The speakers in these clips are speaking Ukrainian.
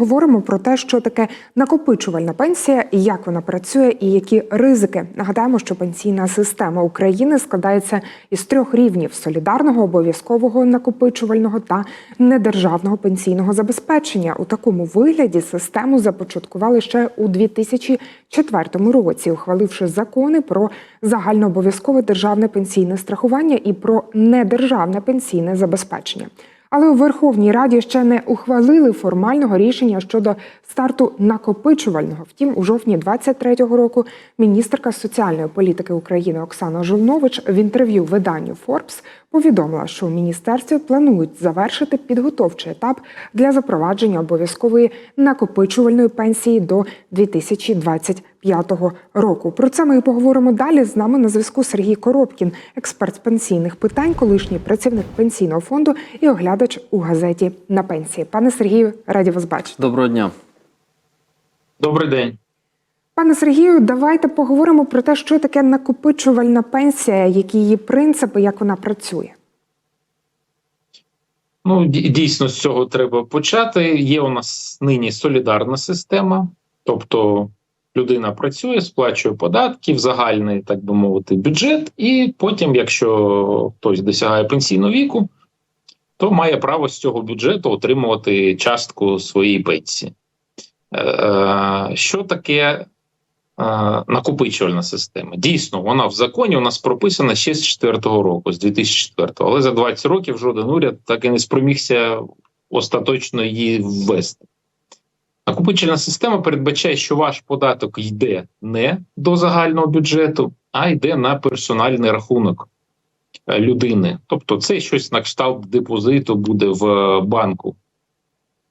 Говоримо про те, що таке накопичувальна пенсія, як вона працює, і які ризики. Нагадаємо, що пенсійна система України складається із трьох рівнів: солідарного, обов'язкового накопичувального та недержавного пенсійного забезпечення. У такому вигляді систему започаткували ще у 2004 році, ухваливши закони про загальнообов'язкове державне пенсійне страхування і про недержавне пенсійне забезпечення. Але у Верховній Раді ще не ухвалили формального рішення щодо старту накопичувального. Втім, у жовтні 23-го року міністерка соціальної політики України Оксана Жолнович в інтерв'ю виданню Forbes повідомила, що в міністерстві планують завершити підготовчий етап для запровадження обов'язкової накопичувальної пенсії до 2025 року. Про це ми і поговоримо далі. З нами на зв'язку Сергій Коробкін, експерт з пенсійних питань, колишній працівник пенсійного фонду і оглядач у газеті на пенсії. Пане Сергію, раді вас бачити. Доброго дня. Добрий день. Пане Сергію, давайте поговоримо про те, що таке накопичувальна пенсія, які її принципи, як вона працює. Ну дійсно з цього треба почати. Є у нас нині солідарна система, тобто людина працює, сплачує податки в загальний, так би мовити, бюджет, і потім, якщо хтось досягає пенсійного віку, то має право з цього бюджету отримувати частку своєї пенсії. Е, е, Що таке е, накопичувальна система? Дійсно, вона в законі у нас прописана ще з 4-го року, з 2004-го, але за 20 років жоден уряд так і не спромігся остаточно її ввести. Накопичувальна система передбачає, що ваш податок йде не до загального бюджету, а йде на персональний рахунок е, людини. Тобто, це щось на кшталт депозиту буде в е, банку.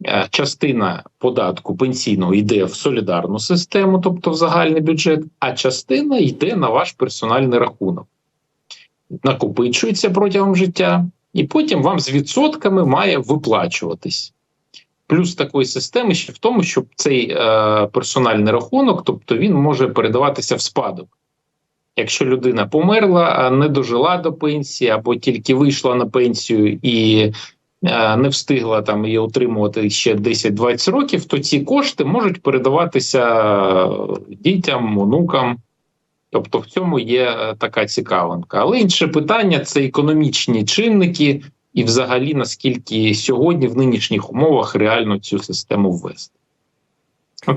Е, Частина податку пенсійного йде в солідарну систему, тобто в загальний бюджет, а частина йде на ваш персональний рахунок. Накопичується протягом життя, і потім вам з відсотками має виплачуватись. Плюс такої системи ще в тому, що цей е, персональний рахунок, тобто він може передаватися в спадок. Якщо людина померла, не дожила до пенсії, або тільки вийшла на пенсію і е, не встигла там її отримувати ще 10-20 років, то ці кошти можуть передаватися е, дітям, онукам. Тобто в цьому є е, така цікавинка. Але інше питання це економічні чинники, і взагалі наскільки сьогодні в нинішніх умовах реально цю систему ввести.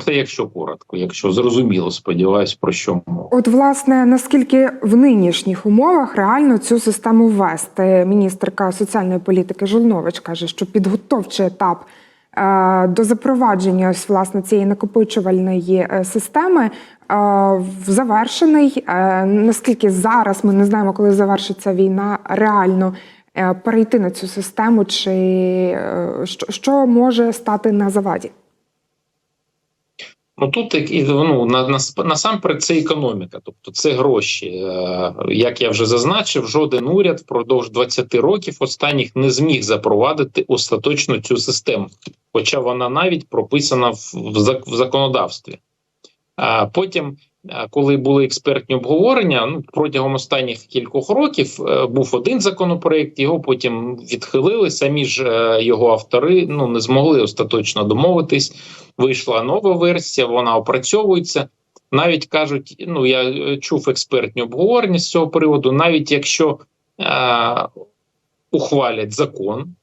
Це якщо коротко, якщо зрозуміло, сподіваюсь, про що мова. От, власне, наскільки в нинішніх умовах реально цю систему ввести? Міністерка соціальної політики Жолнович каже, що підготовчий етап е, до запровадження ось власне цієї накопичувальної е, системи е, завершений. Е, наскільки зараз ми не знаємо, коли завершиться війна, реально перейти на цю систему, чи е, що, може стати на заваді? Ну тут ну, на, на, насамперед це економіка, тобто це гроші. Е, Як я вже зазначив, жоден уряд впродовж 20 років останніх не зміг запровадити остаточно цю систему, хоча вона навіть прописана в, законодавстві. А потім, е, коли були експертні обговорення, ну протягом останніх кількох років е, був один законопроект, його потім відхилили. Самі ж е, його автори ну не змогли остаточно домовитись. Вийшла нова версія, вона опрацьовується. Навіть кажуть, ну я е, чув експертні обговорення з цього приводу. Навіть якщо е, ухвалять закон,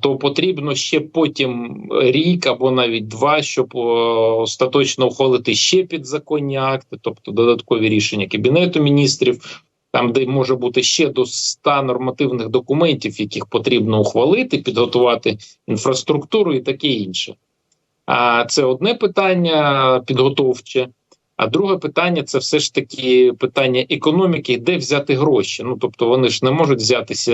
то потрібно ще потім рік або навіть два, щоб остаточно ухвалити ще підзаконні акти, тобто додаткові рішення кабінету міністрів, там де може бути ще до 100 нормативних документів, яких потрібно ухвалити, підготувати інфраструктуру і таке інше. А це одне питання підготовче. А друге питання це все ж таки питання економіки, де взяти гроші. Ну тобто вони ж не можуть взятися.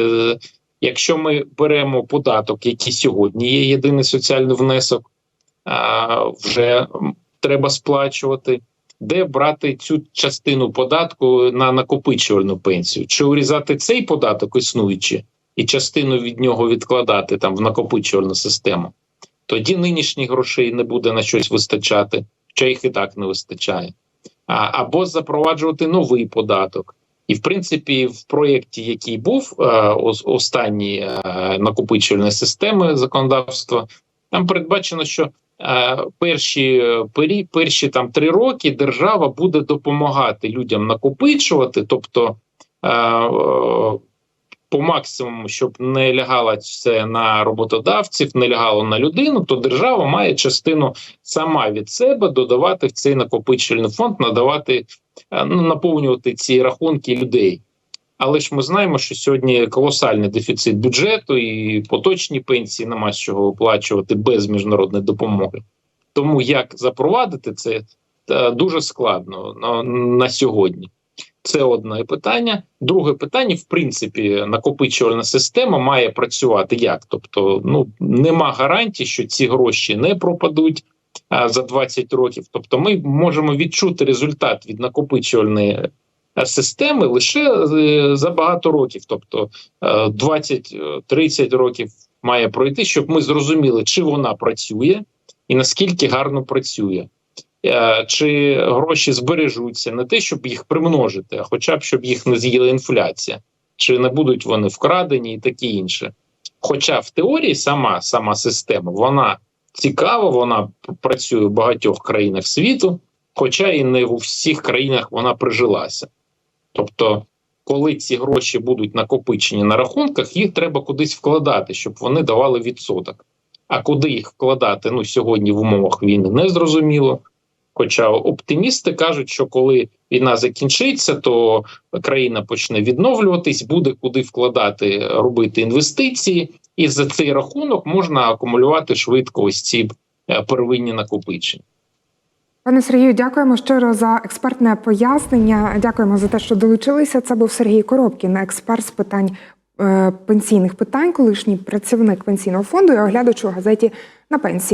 Якщо ми беремо податок, який сьогодні є єдиний соціальний внесок, вже треба сплачувати. Де брати цю частину податку на накопичувальну пенсію? Чи урізати цей податок існуючий, і частину від нього відкладати там в накопичувальну систему? Тоді нинішніх грошей не буде на щось вистачати, хоча їх і так не вистачає. А, або запроваджувати новий податок. І в принципі, в проєкті, який був е, останній е, накопичувальної системи законодавства, Там передбачено, що е, перші пері, перші там три роки держава буде допомагати людям накопичувати, тобто по максимуму, щоб не лягало це на роботодавців, не лягало на людину, то держава має частину сама від себе додавати в цей накопичувальний фонд, надавати ну, наповнювати ці рахунки людей. Але ж ми знаємо, що сьогодні колосальний дефіцит бюджету і поточні пенсії нема з чого оплачувати без міжнародної допомоги. Тому як запровадити це е, дуже складно на, сьогодні. Це одне питання. Друге питання: в принципі, накопичувальна система має працювати як? Тобто, ну нема гарантій, що ці гроші не пропадуть за 20 років. Тобто, ми можемо відчути результат від накопичувальної е, системи лише е, за багато років, тобто е, 20-30 років має пройти, щоб ми зрозуміли, чи вона працює і наскільки гарно працює. Е, Чи гроші збережуться не те, щоб їх примножити, а хоча б щоб їх не з'їла інфляція, чи не будуть вони вкрадені і таке інше. Хоча в теорії сама сама система вона цікава, вона працює в багатьох країнах світу, хоча і не у всіх країнах вона прижилася. Тобто, коли ці гроші будуть накопичені на рахунках, їх треба кудись вкладати, щоб вони давали відсоток. А куди їх вкладати ну сьогодні в умовах війни не зрозуміло. Хоча оптимісти кажуть, що коли війна закінчиться, то країна почне відновлюватись, буде куди вкладати, робити інвестиції, і за цей рахунок можна акумулювати швидко ось ці е, первинні накопичення. Пане Сергію, дякуємо щиро за експертне пояснення. Дякуємо за те, що долучилися. Це був Сергій Коробкін, експерт з питань е, пенсійних питань, колишній працівник пенсійного фонду і оглядач у газеті на пенсії.